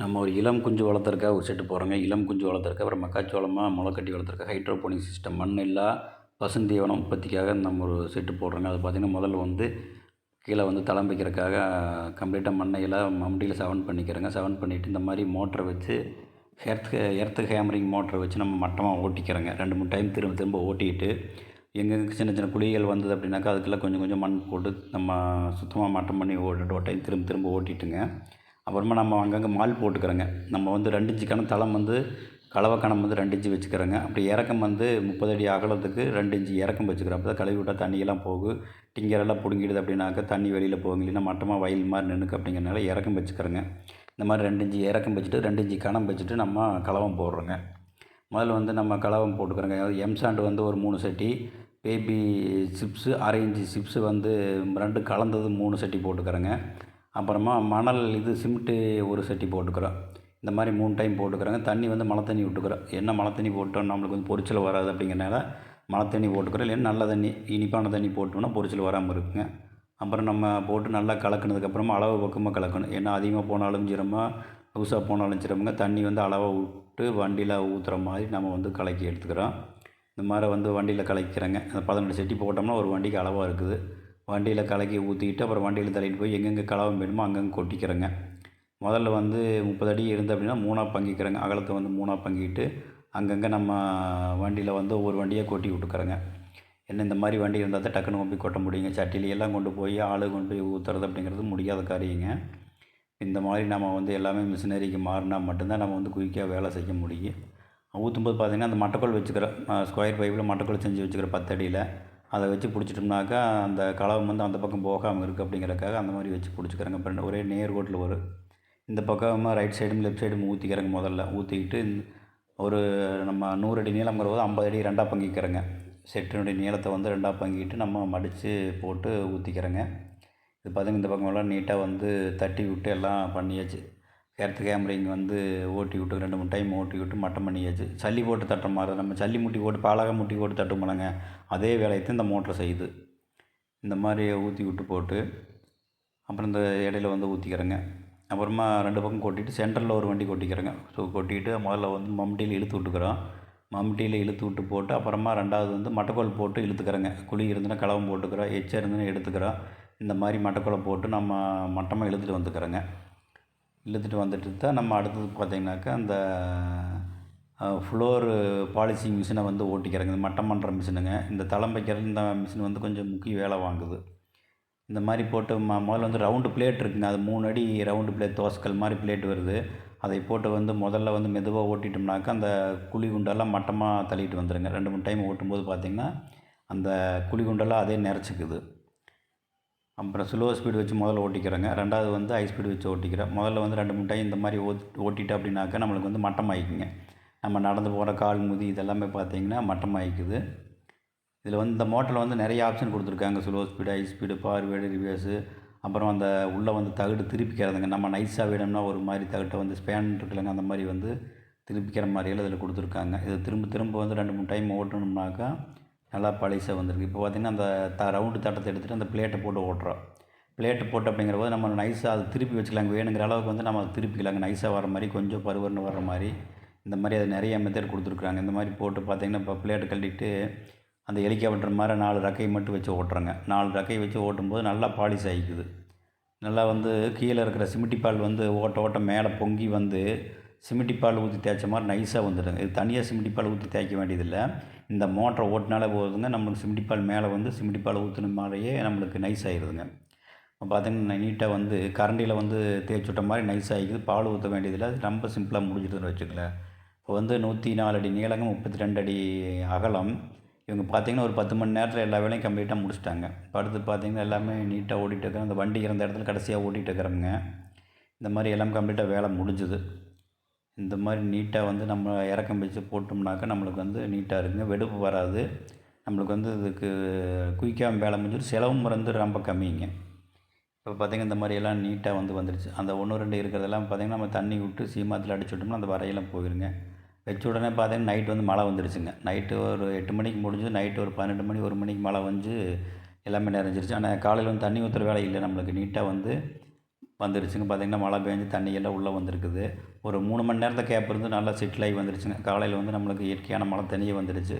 நம்ம ஒரு இளம் குஞ்சு வளர்த்துறதுக்காக ஒரு செட்டு போடுறோங்க. இளம் குஞ்சு வளர்த்துறதுக்கு அப்புறம் மக்காச்சோளமாக முளைக்கட்டி வளர்த்துறக்க ஹைட்ரோபோனிக் சிஸ்டம். மண் இல்லா பசுந்தீவனம் உற்பத்திக்காக நம்ம ஒரு செட்டு போடுறோங்க. அது பார்த்திங்கன்னா முதல்ல வந்து கீழே வந்து தளம்பிக்கிறதுக்காக கம்ப்ளீட்டாக மண்ணையெல்லாம் மம்டியில் செவன் பண்ணிக்கிறோங்க. செவன் பண்ணிவிட்டு இந்த மாதிரி மோட்டரை வச்சு எர்த்து எர்த்து ஹேமரிங் மோட்டரை வச்சு நம்ம மட்டமாக ஓட்டிக்கிறோங்க. ரெண்டு மூணு டைம் திரும்ப திரும்ப ஓட்டிக்கிட்டு எங்கெங்கே சின்ன சின்ன குழிகள் வந்தது அப்படின்னாக்கா அதுக்கெல்லாம் கொஞ்சம் கொஞ்சம் மண் போட்டு நம்ம சுத்தமாக மட்டம் பண்ணி ஒரு ரெண்டு ஒரு டைம் திரும்ப திரும்ப ஓட்டிட்டுங்க. அப்புறமா நம்ம அங்கங்கே மால் போட்டுக்கிறோங்க. நம்ம வந்து ரெண்டு இன்ச்சு கணம் தளம் வந்து கலவை கணம் வந்து ரெண்டு இன்ச்சு வச்சுக்கிறோங்க. அப்படி இறக்கம் வந்து முப்பது அடி அகலத்துக்கு ரெண்டு இன்ச்சு இறக்கம் வச்சுக்கிறோம். அப்போ தான் கழுவி விட்டால் தண்ணியெல்லாம் போகும். டிங்கரெல்லாம் பிடுங்கிடுது அப்படின்னாக்கா தண்ணி வெளியில் போகுங்க. இல்லைன்னா மட்டமாக வயல் மாதிரி நின்றுக்கு அப்படிங்கிறனால இறக்கம் வச்சுக்கிறோங்க. இந்த மாதிரி ரெண்டு இன்ச்சு இறக்கம் வச்சுட்டு ரெண்டு இன்ச்சு கணம் வச்சுட்டு நம்ம கலவம் போடுறோங்க. முதல்ல வந்து நம்ம கலவம் போட்டுக்கிறோங்க. அதாவது எம்சாண்டு வந்து ஒரு மூணு சட்டி பேபி சிப்ஸு அரை இன்ச்சு சிப்ஸு வந்து ரெண்டு கலந்தது மூணு சட்டி போட்டுக்கிறோங்க. அப்புறமா மணல் இது சிமெண்ட்டு ஒரு சட்டி போட்டுக்கிறோம். இந்த மாதிரி மூணு டைம் போட்டுக்கிறோங்க. தண்ணி வந்து மழை தண்ணி விட்டுக்கிறோம். என்ன மழை தண்ணி போட்டோம் நம்மளுக்கு வந்து பொரிச்சல் வராது அப்படிங்கிறனால மழை தண்ணி போட்டுக்கிறோம். இல்லைன்னா நல்ல தண்ணி இனிப்பான தண்ணி போட்டோம்னா பொரிச்சல் வராமல் இருக்குங்க. அப்புறம் நம்ம போட்டு நல்லா கலக்கினதுக்கப்புறமா அளவு பக்கமாக கலக்கணும். ஏன்னா அதிகமாக போனாலும் சிரமம் லூஸாக போனாலும் சிரமங்க. தண்ணி வந்து அளவாக விட்டு வண்டியில் ஊற்றுற மாதிரி நம்ம வந்து கலக்கி எடுத்துக்கிறோம். இந்த மாதிரி வந்து வண்டியில் கலக்கிறேங்க. அந்த பதினெட்டு செட்டி போட்டோம்னா ஒரு வண்டிக்கு அளவாக இருக்குது. வண்டியில் கலக்கி ஊற்றிக்கிட்டு அப்புறம் வண்டியில் தள்ளிட்டு போய் எங்கெங்கே கலவம் வேணுமோ அங்கங்கே கொட்டிக்கிறேங்க. முதல்ல வந்து முப்பது அடி இருந்து அப்படின்னா மூணாக பங்கிக்கிறேங்க. அகலத்தை வந்து மூணாக பங்கிட்டு அங்கங்கே நம்ம வண்டியில் வந்து ஒவ்வொரு வண்டியாக கொட்டி விட்டுக்கிறேங்க. என்ன இந்த மாதிரி வண்டி இருந்தால் தான் டக்குன்னு கொண்டு போய் கொட்ட முடியுங்க. சட்டிலையெல்லாம் எல்லாம் கொண்டு போய் ஆளு கொண்டு போய் ஊற்றுறது அப்படிங்கிறது முடியாத காரியங்க. இந்த மாதிரி நம்ம வந்து எல்லாமே மிஷினரிக்கு மாறினா மட்டும்தான் நம்ம வந்து குயிக்காக வேலை செய்ய முடியும். ஊற்றும்போது பார்த்திங்கன்னா அந்த மட்டைக்கோல் வச்சுக்கிறோம் ஸ்கொயர் பைப்பில் மட்டைக்கோல் செஞ்சு வச்சுக்கிறோம் பத்தடியில் அதை வச்சு பிடிச்சிட்டோம்னாக்கா அந்த கலவம் வந்து அந்த பக்கம் போகாமல் இருக்குது அப்படிங்கிறக்காக அந்த மாதிரி வச்சு பிடிச்சிக்கிறேங்க. அப்புறம் ஒரே நேர்கோட்டில் வரும் இந்த பக்கமாக ரைட் சைடும் லெஃப்ட் சைடும் ஊற்றிக்கிறேங்க முதல்ல. ஊற்றிக்கிட்டு ஒரு நம்ம நூறு அடி நீளம்ங்கிற போது ஐம்பது அடி ரெண்டாக பங்கிக்கிறேங்க. செட்டினுடைய நீளத்தை வந்து ரெண்டாக பங்கிட்டு நம்ம மடித்து போட்டு ஊற்றிக்கிறேங்க இது பார்த்திங்க இந்த பக்கமெல்லாம் நீட்டாக வந்து தட்டி விட்டு எல்லாம் பண்ணியாச்சு. எர்த்து கேமரிங் வந்து ஓட்டி விட்டு ரெண்டு மூணு டைம் ஓட்டி விட்டு மட்டம் பண்ணியாச்சு. சல்லி போட்டு தட்டுற மாதிரி நம்ம சல்லி முட்டி போட்டு பாலகம் முட்டி போட்டு தட்டுமாலங்க அதே வேலையத்தை இந்த மோட்டர் செய்யுது. இந்த மாதிரி ஊற்றி விட்டு போட்டு அப்புறம் இந்த இடையில வந்து ஊற்றிக்கிறேங்க அப்புறமா ரெண்டு பக்கம் கொட்டிட்டு சென்டரில் ஒரு வண்டி கொட்டிக்கிறேங்க. ஸோ கொட்டிட்டு முதல்ல வந்து மம்டியில் இழுத்து விட்டுக்கிறோம். மம்டியில் இழுத்து விட்டு போட்டு அப்புறமா ரெண்டாவது வந்து மட்டைக்கோல் போட்டு இழுத்துக்கிறேங்க. குழி இருந்துன்னா கலவம் போட்டுக்கிறோம். எச்சம் இருந்துன்னா எடுத்துக்கிறோம். இந்த மாதிரி மட்டைக்கோலை போட்டு நம்ம மட்டமாக இழுத்துட்டு வந்துக்கிறோங்க. இழுத்துட்டு வந்துட்டு தான் நம்ம அடுத்தது பார்த்திங்கனாக்கா அந்த ஃப்ளோரு பாலிசிங் மிஷினை வந்து ஓட்டிக்கிறேங்க. இந்த மட்டம் பண்ணுற மிஷினுங்க இந்த தளம் வைக்கிறது இந்த மிஷின் வந்து கொஞ்சம் முக்கிய வேலை வாங்குது. இந்த மாதிரி போட்டு ம முதல்ல வந்து ரவுண்டு பிளேட் இருக்குங்க. அது மூணு அடி ரவுண்டு பிளேட் தோசைக்கல் மாதிரி பிளேட் வருது. அதை போட்டு வந்து முதல்ல வந்து மெதுவாக ஓட்டிட்டோம்னாக்கா அந்த குழி குண்டெல்லாம் மட்டமாக தள்ளிட்டு வந்துடுங்க ரெண்டு மூணு டைம் ஓட்டும்போது பார்த்திங்கன்னா அந்த குழி குண்டெல்லாம் அதே நிறச்சிக்குது. அப்புறம் ஸ்லோ ஸ்பீடு வச்சு முதல்ல ஓட்டிக்கிறேங்க. ரெண்டாவது வந்து ஹை ஸ்பீடு வச்சு ஓட்டிக்கிறேன். முதல்ல வந்து ரெண்டு மூணு டைம் இந்த மாதிரி ஓ ஓட்டிட்டோம் அப்படின்னாக்கா நம்மளுக்கு வந்து மட்டமாயிக்குங்க நம்ம நடந்து போகிற கால் முதி இதெல்லாமே பார்த்திங்கன்னா மட்டமாயிக்குது இதில் வந்து இந்த மோட்டரில் வந்து நிறைய ஆப்ஷன் கொடுத்துருக்காங்க. Slow speed high speed forward reverse அப்புறம் அந்த உள்ளே வந்து தகுடு திருப்பிக்கிறதுங்க நம்ம நைஸாக வேணும்னா ஒரு மாதிரி தகுட்டை வந்து ஸ்பேன் இருக்குல்லங்க. அந்த மாதிரி வந்து திருப்பிக்கிற மாதிரியெல்லாம் இதில் கொடுத்துருக்காங்க. இது திரும்ப திரும்ப வந்து ரெண்டு மூணு டைம் ஓட்டணும்னாக்கா நல்லா பழசாக வந்திருக்கு. இப்போ பார்த்திங்கன்னா அந்த த ரவுண்டு தட்டத்தை எடுத்துகிட்டு அந்த பிளேட்டை போட்டு ஓட்டுறோம். பிளேட்டு போட்டு அப்படிங்கிற போது நம்ம நைஸாக அதை திருப்பி வச்சுக்கலாங்க. வேணுங்கிற அளவுக்கு வந்து நம்ம அதை திருப்பிக்கலாங்க. நைஸாக வர மாதிரி கொஞ்சம் பருவன்னு வர மாதிரி. இந்த மாதிரி அது நிறைய மெத்தட் கொடுத்துருக்குறாங்க. இந்த மாதிரி போட்டு பார்த்திங்கன்னா இப்போ பிளேட்டை கழட்டிட்டு அந்த ஹெலிகாப்டர் மாதிரி நாலு ரக்கை மட்டும் வச்சு ஓட்டுறாங்க. நாலு ரக்கை வச்சு ஓட்டும்போது நல்லா பாலிஷ் ஆகிக்குது. நல்லா வந்து கீழே இருக்கிற சிமிட்டி பால் வந்து ஓட்ட ஓட்ட மேலே பொங்கி வந்து சிமிட்டி பால் ஊற்றி தேய்ச்ச மாதிரி நைஸாக வந்துடுங்க இது தனியாக சிமிட்டி பால் ஊற்றி தேய்க்க வேண்டியதில்லை. இந்த மோட்டரை ஓட்டினாலே போதுங்க. நம்மளுக்கு சிமிட்டி பால் மேலே வந்து சிமிட்டி பால் ஊற்றின மாதிரியே நம்மளுக்கு நைஸ் ஆகிடுதுங்க இப்போ பார்த்திங்கன்னா நீட்டாக வந்து கரண்டியில் வந்து தேய்ச்சி விட்ட மாதிரி நைஸ் ஆகிக்குது. பால் ஊற்ற வேண்டியதில்லை. அது ரொம்ப சிம்பிளாக முடிஞ்சிடுதுன்னு வச்சுக்கலேன் இப்போ வந்து நூற்றி நாலு அடி நீளங்க முப்பத்தி ரெண்டு அடி அகலம். இவங்க பார்த்திங்கன்னா ஒரு பத்து மணி நேரத்தில் எல்லா வேலையும் கம்ப்ளீட்டாக முடிச்சிட்டாங்க. இப்போ அடுத்து பார்த்திங்கன்னா எல்லாமே நீட்டாக ஓடிட்டு இருக்கிறோம் அந்த வண்டி இருந்த இடத்துல கடைசியாக ஓட்டிகிட்டு இருக்கிறோங்க. இந்த மாதிரி எல்லாம் கம்ப்ளீட்டாக வேலை முடிஞ்சுது. இந்த மாதிரி நீட்டாக வந்து நம்ம இறக்கம் வச்சு போட்டோம்னாக்கா நம்மளுக்கு வந்து நீட்டாக இருக்குங்க. வெடுப்பு வராது. நம்மளுக்கு வந்து இதுக்கு குயிக்காக வேலை முடிஞ்சிடும். செலவும் வந்து ரொம்ப கம்மிங்க. இப்போ பார்த்திங்கன்னா இந்த மாதிரி எல்லாம் நீட்டாக வந்து வந்துடுச்சு அந்த ஒன்று ரெண்டு இருக்கிறதெல்லாம் பார்த்திங்கன்னா நம்ம தண்ணி விட்டு சீமாத்தில் அடிச்சு விட்டோம்னா அந்த வரையெல்லாம் போயிருங்க. வச்ச உடனே பார்த்திங்கன்னா நைட் வந்து மழை வந்துடுச்சுங்க நைட்டு ஒரு எட்டு மணிக்கு முடிஞ்சு நைட்டு ஒரு பன்னெண்டு மணி ஒரு மணிக்கு மழை வந்து எல்லாமே நிறைஞ்சிருச்சு. ஆனால் காலையில் வந்து தண்ணி ஊற்றுற வேலை இல்லை. நம்மளுக்கு நீட்டாக வந்து வந்துருச்சுங்க. பார்த்திங்கன்னா மழை பெஞ்சு தண்ணியெல்லாம் உள்ளே வந்திருக்குது. ஒரு மூணு மணி நேரத்தை கேப் இருந்து நல்லா செட்டில் ஆகி வந்துருச்சுங்க. காலையில் வந்து நம்மளுக்கு இயற்கையான மழை தண்ணியே வந்துடுச்சு.